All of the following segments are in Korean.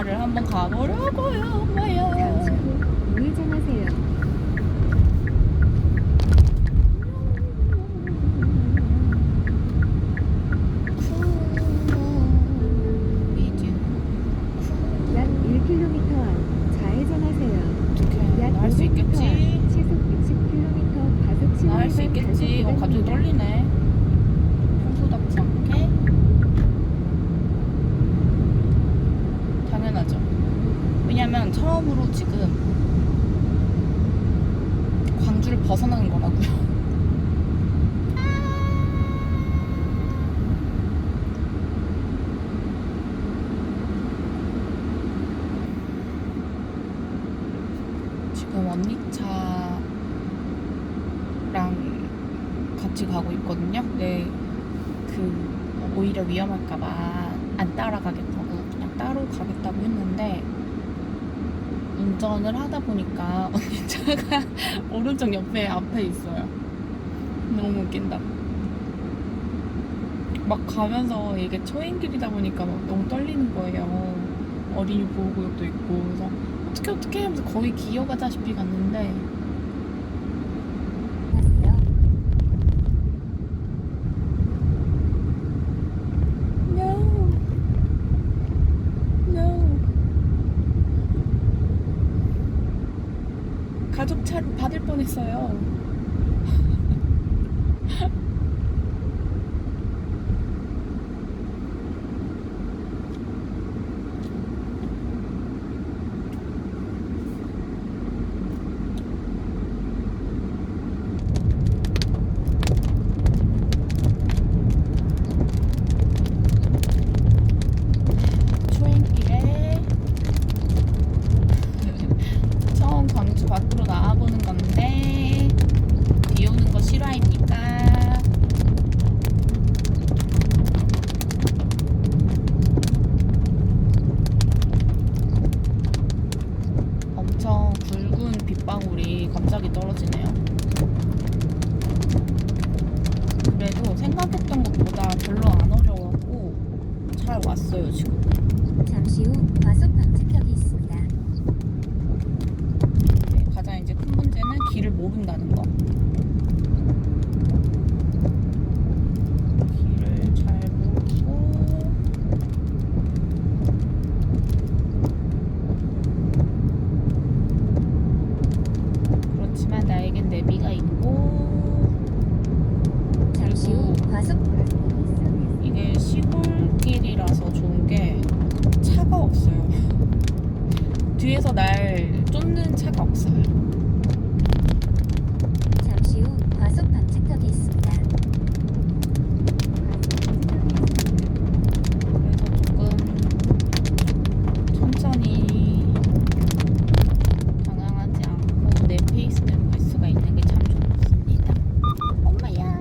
바다를 한번 가보려고요, 엄마야. 후 우회전하세요. 약 1km 앞 좌회전하세요. 어떻게 약 할 수 500m 있겠지? 앞 시속 60km 가속 나 할 수 신호위반 있겠지. 어, 단속 갑자기 구간입니다. 떨리네. 평소답지 않게. 당연하죠. 왜냐면 처음으로 지금 광주를 벗어나는 거라고요. 지금 언니 차랑 같이 가고 있거든요. 근데 그 오히려 위험할까봐 안 따라가겠다고 그냥 따로 가겠다고 했는데 운전을 하다 보니까 언니 차가 오른쪽 옆에 앞에 있어요. 너무 웃긴다. 막 가면서 이게 초행길이다 보니까 막 너무 떨리는 거예요. 어린이 보호구역도 있고 그래서 어떻게 어떻게 하면서 거의 기어가다시피 갔는데 하세요. No. No. 가족 차를 받을 뻔했어요. 초행길에 처음 광주 밖으로 나와보는 건데 비 오는 거 실화입니까? 엄청 굵은 빗방울이 갑자기 떨어지네요. 그래도 생각했던 것보다 별로 안 어려웠고 잘 왔어요 지금. 잠시 후 과속 방지턱이 있습니다. 네, 가장 이제 큰 문제는 길을 모른다는 거. 길을 잘 모르고 그렇지만 나에겐 내비가 있고 잠시 후 과속 방지턱이 있습니다. 이게 시골길이라서 좋은 게 차가 없어요. 뒤에서 날 쫓는 차가 없어요. 잠시 후 과속 방지턱이 있습니다. 그래서 조금 천천히 방황하지 않고 내 페이스대로 갈 수가 있는 게 참 좋습니다. 엄마야.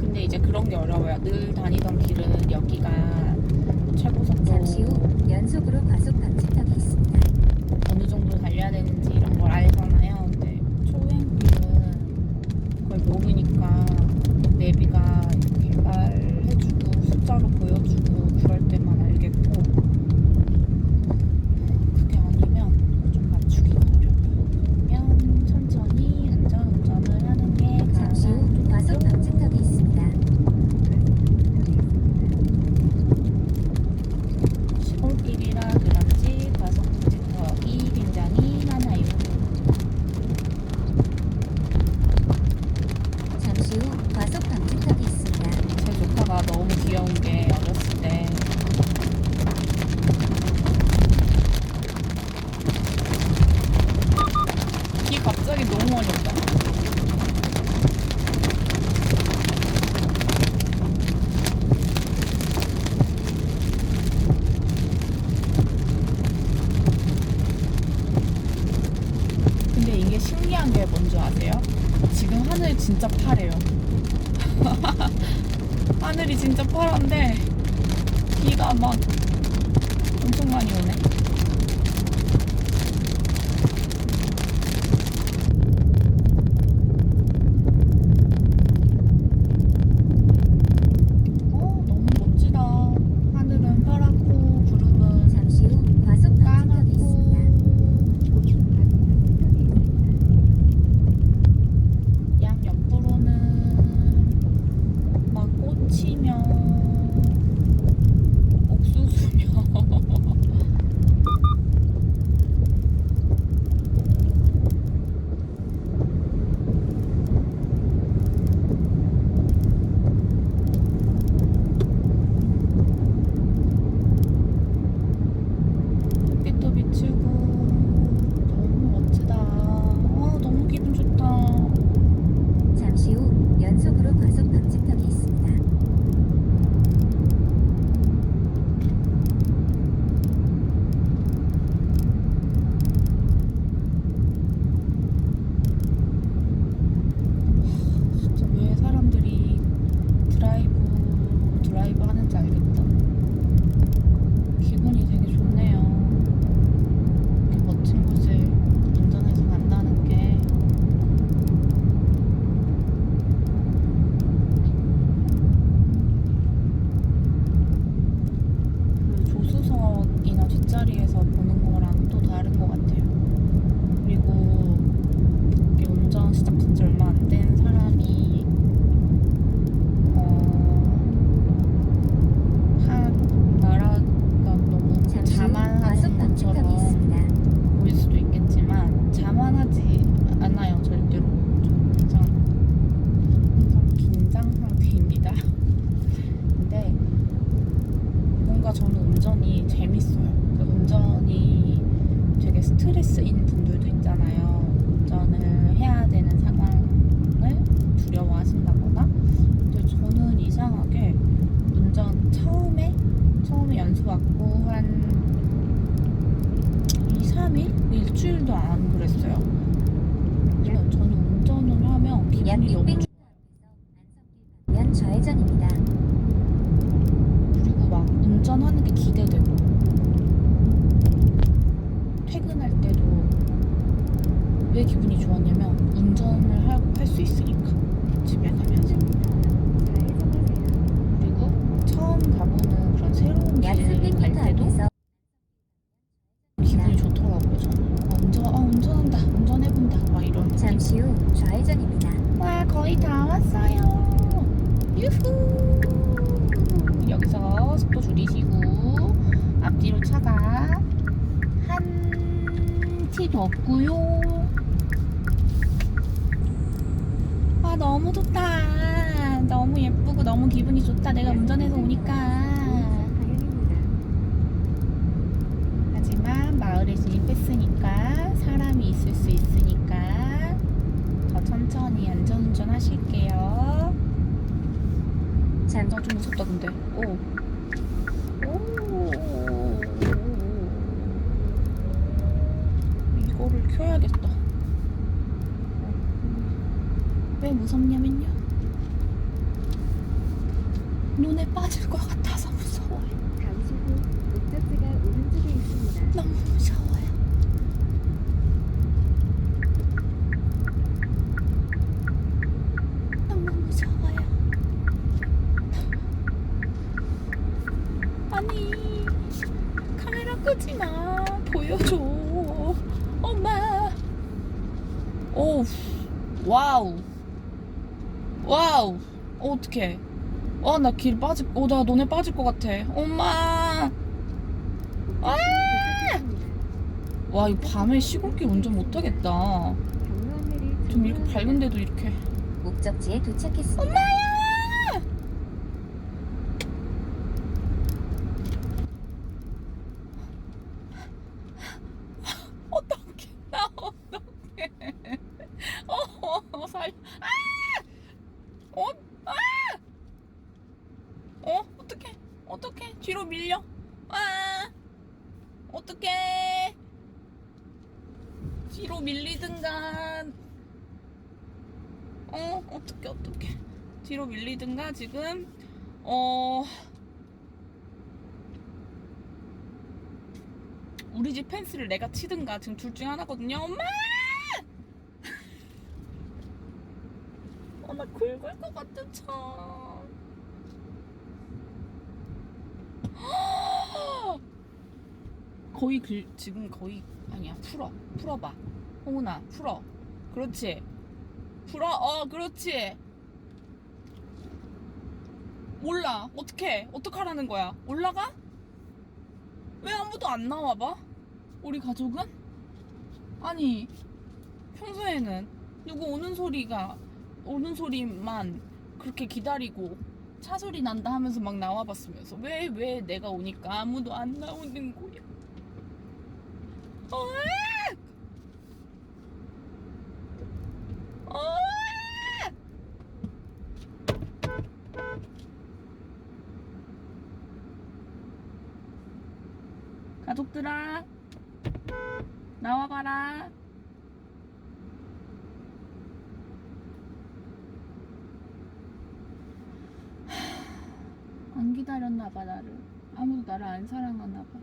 근데 이제 그런 게 어려워요. 늘 다니던 길은 여기가 최고 잠시 후 연속으로 과속 방지턱이 있습니다. 어느 정도 달려야 되는지 이런 걸 알잖아요. 근데 초행길은 그걸 모르니까 내비가 이렇게 말해주고 숫자로 보여주고 그럴 때만 알겠고 그게 아니면 좀 맞추기가 어려워요. 그러면 천천히 안전 운전을 하는 게 잠시 후 가장 과속 좋죠. 방지턱이 있습니다. 시골길이라 그런지 과속 방지턱이 굉장히 많아요. 잠시 후 과속 방지턱이 있습니다. 제 조카가 너무 귀여운 게 어렸을 때 귀 갑자기 너무 온다. 근데 이게 신기한 게 뭔지 아세요? 지금 하늘이 진짜 파래요. 하늘이 진짜 파란데 비가 막 엄청 많이 오네. 안 그랬어요. 저는 저는 운전을 하면 약 기분이 너무 600m 면 좌회전입니다. 그리고 막 운전하는 게 기대되고 퇴근할 때도 왜 기분이 좋았냐면 운전을 하고 할 수 있으니까. 집에 가면. 그리고 처음 가보는 그런 새로운 약 길을 300m 갈 때도 앞에서 기분이 좋더라고요 저는 아, 운전 아 운전한다 운전해본다 막 이런 느낌. 잠시 후 좌회전입니다. 와 거의 다 왔어요 유후 여기서 속도 줄이시고 한 티도 없고요 아 너무 좋다 너무 예쁘고 너무 기분이 좋다 내가 운전해서 오니까 하지만 마을에 진입했으니까 사람이 있을 수 있으니까 더 천천히 안전운전 하실게요. 잠나좀 무섭다 근데. 오. 오. 어. 왜 무섭냐면요. 눈에 빠질 것 같아서 무서워요. 잠시 후 목적지가 오른쪽에 있습니다. 너무 무서워요. 너무 무서워요. 아니, 카메라 끄지 마. 와우. 와우. 어, 어떡해. 어, 나길 빠질, 어, 나 너네 빠질 것 같아. 엄마. 아! 와, 이 밤에 시골길 운전 못하겠다. 좀 이렇게 밝은데도 이렇게. 목적지에 도착했습니다. 어떡해. 나 어떡해. 어, 살. 아! 어? 아! 어? 어떡해. 뒤로 밀려. 아! 어떡해. 뒤로 밀리든가. 어, 어떡해, 어떡해. 뒤로 밀리든가, 지금. 어. 우리 집 펜스를 내가 치든가 지금 둘중 하나거든요. 엄마! 어, 나 긁을 것 같아, 참. 거의 글, 지금 거의, 아니야, 풀어. 풀어봐. 홍은아, 풀어. 그렇지. 풀어, 어, 그렇지. 몰라. 어떻게, 어떡하라는 거야? 올라가? 왜 아무도 안 나와봐? 우리 가족은? 아니, 평소에는 누구 오는 소리가, 오는 소리만 그렇게 기다리고 차 소리 난다 하면서 막 나와봤으면서 왜, 왜 내가 오니까 아무도 안 나오는 거야? 어! 어! 가족들아 나와봐라 안 기다렸나 봐 나를 아무도 나를 안 사랑하나 봐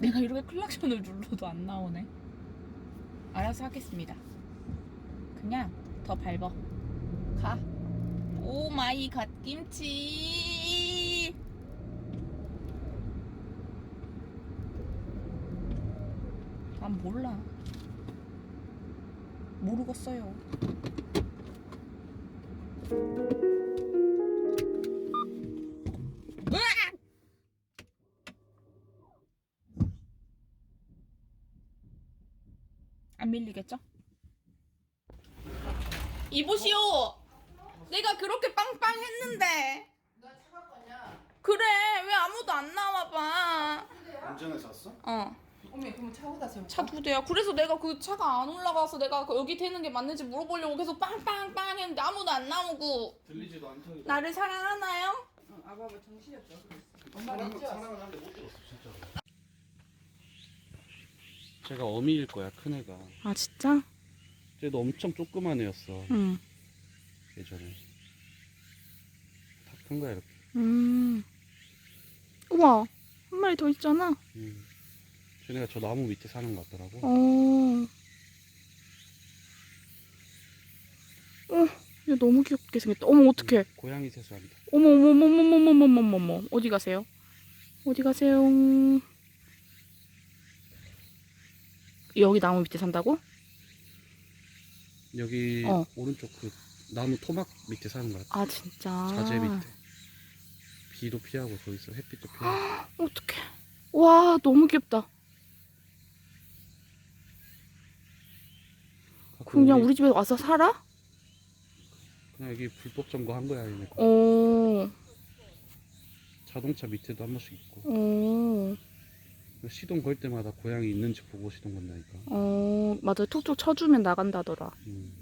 내가 이렇게 클락션을 눌러도 안 나오네 알아서 하겠습니다. 그냥 더 밟어. 가. 오 마이 갓 김치. 난 몰라. 모르겠어요. 으악! 밀리겠죠? 이보시오. 내가 그렇게 빵빵 했는데. 그래 왜 아무도 안 나와봐. 운전해서 왔어? 어. 어머 그럼 차 어디다 세울까? 차 두 대야. 그래서 내가 그 차가 안 올라가서 내가 그 여기 되는 게 맞는지 물어보려고 계속 빵빵빵 했는데 아무도 안 나오고 들리지도 거. 나를 사랑하나요? 어, 아빠가 정신이 없어 그랬어 엄마 사랑 늦지 왔어 사랑은 한데 못 들었어 진짜. 제가 어미일 거야 큰 애가. 아 진짜? 쟤도 엄청 조그만 애였어 응. 예전에. 다 큰 거야 이렇게. 음. 우와 한 마리 더 있잖아. 음. 쟤네가 저 나무 밑에 사는 것 같더라고. 어. 어, 너무 귀엽게 생겼다. 어머, 어떡해. 음, 고양이 세수한다. 어머, 어머, 어머, 어머, 어머, 어머, 어머, 어머. 어디 가세요? 어디 가세요? 여기 나무 밑에 산다고? 여기 어. 오른쪽 그 나무 토막 밑에 사는 것 같아. 아, 진짜. 자재 밑에. 비도 피하고 거기서 햇빛도 피하고. 어떡해. 와, 너무 귀엽다. 가끔 그냥 우리- 우리 집에 와서 살아? 그냥 여기 불법 점거한 거야 얘네. 어. 자동차 밑에도 한 번씩 있고. 어. 시동 걸 때마다 고양이 있는지 보고 시동 건다니까. 어. 맞아 툭툭 쳐주면 나간다더라. 음.